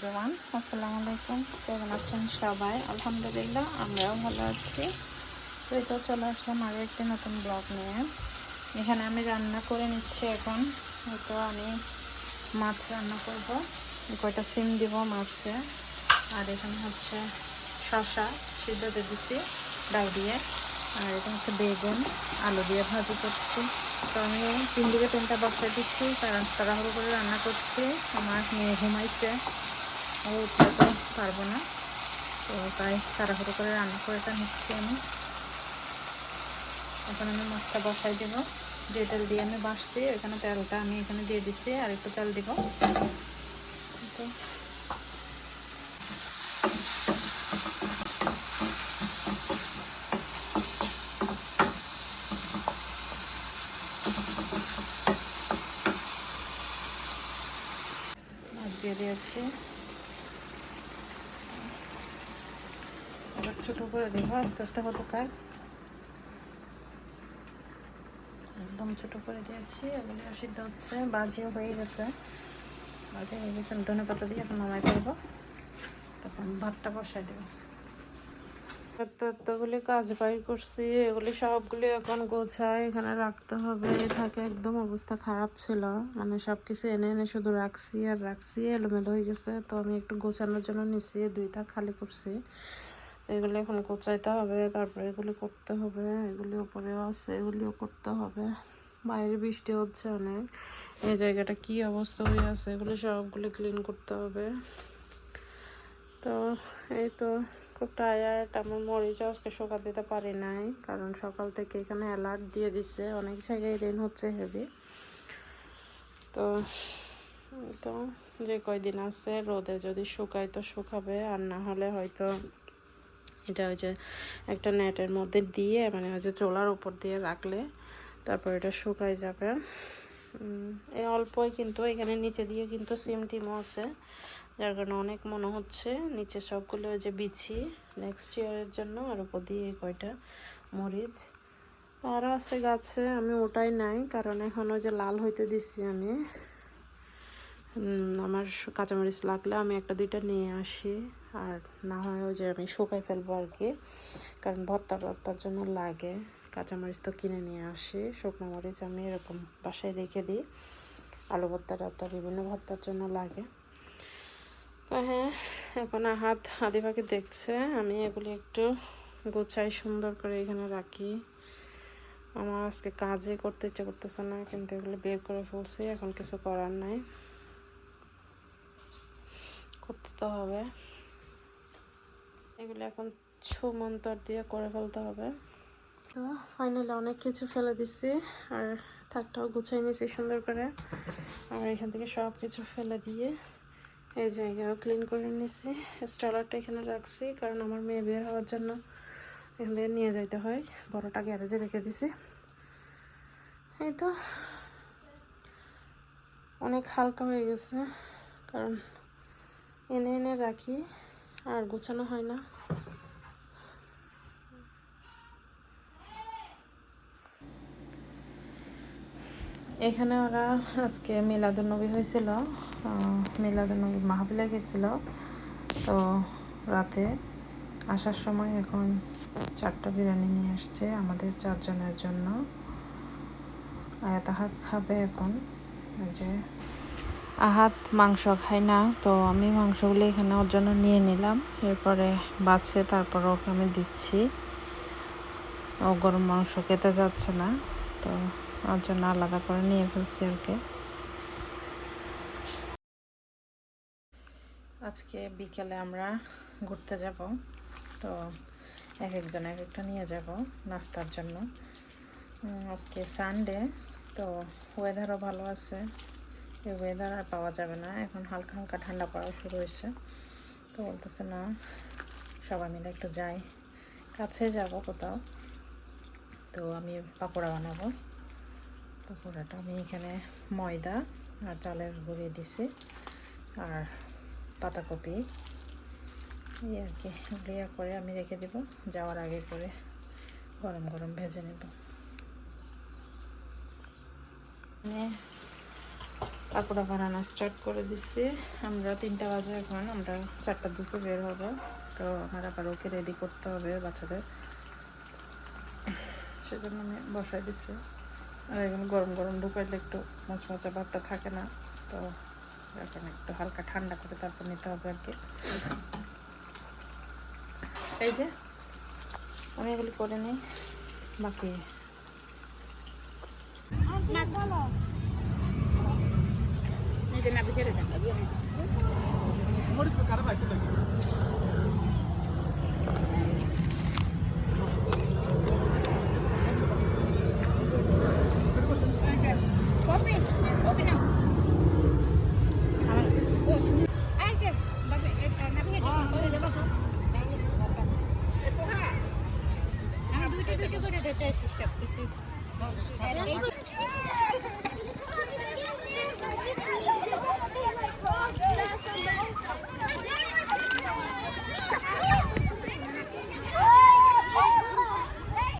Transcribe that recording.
Everyone আসসালামু আলাইকুম। কেমন আছেন সবাই? আলহামদুলিল্লাহ, আমরাও ভালো আছি। তো তো চলে আসলাম আরও একটি নতুন ব্লগ নিয়ে। এখানে আমি রান্না করে নিচ্ছি এখন। এই তো আমি মাছ রান্না করব। কয়টা সিম দিব মাছে। আর এখানে হচ্ছে শশা সিদ্ধ দিয়ে দিচ্ছি ডাল দিয়ে। আর এটা হচ্ছে বেগুন, আলু দিয়ে ভাজি করছি। তো আমি তিন দিকে তিনটা বসায় দিচ্ছি তাড়াহুড়ো করে রান্না করছি। আমার মেয়ে ঘুমাইছে। ও উঠলে তো পারব না। তো তাই তাড়াহুড়ো করে রান্না করেটা নিচ্ছি আমি। এখন আমি মাছটা বসাই দেব। যে তেল দিয়ে আমি বাসছি এখানে তেলটা আমি এখানে দিয়ে দিচ্ছি, আর একটু তেল দিব। তো দিয়ে দিয়েছি। এবার ছোটো করে দেবো আস্তে আস্তে হতে থাক একদম ছোটো করে দিয়েছি এগুলি সিদ্ধ হচ্ছে বাজিও হয়ে গেছে বাজি হয়ে গেছে ধনে পাতা দিয়ে এখন নামাই করব তখন ভাতটা বসাই দেবো এতগুলি কাজ বাই করছি এগুলি সবগুলি এখন গোছায় এখানে রাখতে হবে থাকে একদম অবস্থা খারাপ ছিল মানে সব কিছু এনে এনে শুধু রাখছি আর রাখছি এলোমেলো হয়ে গেছে তো আমি একটু গোছানোর জন্য নিছি দুইটা খালি করছি এগুলি এখন গোছাইতে হবে, তারপরে এগুলি করতে হবে, এগুলি উপরেও আছে, এগুলিও করতে হবে। বাইরে বৃষ্টি হচ্ছে অনেক, এই জায়গাটা কি অবস্থা হয়ে আছে, এগুলি সবগুলি ক্লিন করতে হবে। তো এই তো খুব টায়ার্ড আমার মরিচ আজকে সকাল দিতে পারি নাই, কারণ সকাল থেকে এখানে অ্যালার্ট দিয়ে দিছে, অনেক জায়গায় রেন হচ্ছে হেভি তো তো যে কয়দিন আছে, রোদে যদি শুকায় তো শুকাবে, আর না হলে হয়তো এটা ওই যে একটা নেটের মধ্যে দিয়ে মানে ওই যে চোলার উপর দিয়ে রাখলে তারপর এটা শুকায় যাবে। এই অল্পই কিন্তু, এখানে নিচে দিয়ে কিন্তু সিম টিমও আছে, যার কারণে অনেক মনে হচ্ছে। নিচে সবগুলো ওই যে বিছি নেক্সট ইয়ারের জন্য, আর উপর দিয়ে কয়টা মরিচ। আরও আছে গাছে, আমি ওটাই নাই, কারণ এখন ওই যে লাল হইতে দিছি আমি। আমার কাঁচামরিচ লাগলে আমি একটা দুইটা নিয়ে আসি। আর না হয় ওই যে আমি শুকাই ফেলব আর কি। কারণ ভর্তা ভর্তার জন্য লাগে। কাঁচামরিচ তো কিনে নিয়ে আসি। শুকনো মরিচ আমি এরকম বাসায় রেখে দিই। আলু ভর্তা টাত্তা বিভিন্ন ভর্তার জন্য লাগে। হ্যাঁ এখন হাত আদি পাখি দেখছে। আমি এগুলি একটু গোছাই সুন্দর করে এখানে রাখি। আমার আজকে কাজে করতে ইচ্ছে করতেছে না, কিন্তু এগুলো বের করে ফেলছি। এখন কিছু করার নাই। করতে তো হবে। এগুলো এখন ছুমন্তর দিয়ে করে ফেলতে হবে। তো ফাইনালি অনেক কিছু ফেলে দিছি। আর থাকটাও গুছাই নিয়েছি সুন্দর করে। আর এখান থেকে সব কিছু ফেলে দিয়ে এই জায়গাও ক্লিন করে নিয়েছি স্ট্রলারটা এখানে রাখছি কারণ আমার মেয়ে বের হওয়ার জন্য এখান থেকে নিয়ে যাইতে হয়। বড়টা গ্যারেজে রেখে দিছি। এই তো। অনেক হালকা হয়ে গেছে কারণ এনে এনে রাখি, আর গোছানো হয় না। এখানে ওরা আজকে মিলাদুলনবী হয়েছিল মিলাদুলনবী মাহবিলে গেছিল। তো রাতে আসার সময় এখন চারটা বিরিয়ানি নিয়ে আসছে আমাদের চারজনের জন্য। আয়াতাহাত খাবে এখন যে আহাত মাংস খাই না, তো আমি মাংসগুলো এখানে ওর জন্য নিয়ে নিলাম। এরপরে বাছে, তারপর ওকে আমি দিচ্ছি। ও গরম মাংস খেতে যাচ্ছে না, তো ওর জন্য আলাদা করে নিয়ে ফেলছি আর কি আজকে বিকেলে আমরা ঘুরতে যাব, তো এক একজন এক একটা নিয়ে যাব নাস্তার জন্য। আজকে সানডে তো ওয়েদারও ভালো আছে। এই ওয়েদার আর পাওয়া যাবে না। এখন হালকা হালকা ঠান্ডা পড়া শুরু হয়েছে। তো বলতেছে, না, সবাই মিলে একটু যাই। কাছে যাব কোথাও। তো আমি পাকোড়া বানাবো। পকোড়াটা আমি এখানে ময়দা আর চালের গুঁড়ি দিছি আর পাতাকপি। এই আর কি ইয়ে করে আমি রেখে দেব। যাওয়ার আগে করে গরম গরম ভেজে নেব। পাকোড়া বানানো স্টার্ট করে দিচ্ছি আমরা তিনটা বাজে এখন, আমরা চারটার দিকে বের হব। তো আমার আবার ওকে রেডি করতে হবে বাচ্চাদের। সেজন্য আমি বসাই দিচ্ছি আর এখন গরম গরম ঢুকাইলে একটু মচমচা ভাবটা থাকে না। তো এখন একটু হালকা ঠান্ডা করে তারপর নিতে হবে আর কি। এই যে, আমি এগুলি করে নিই। বাকি டிசைன் அப்படி கேட்டுதான் முறுக்கு கடை வச்சு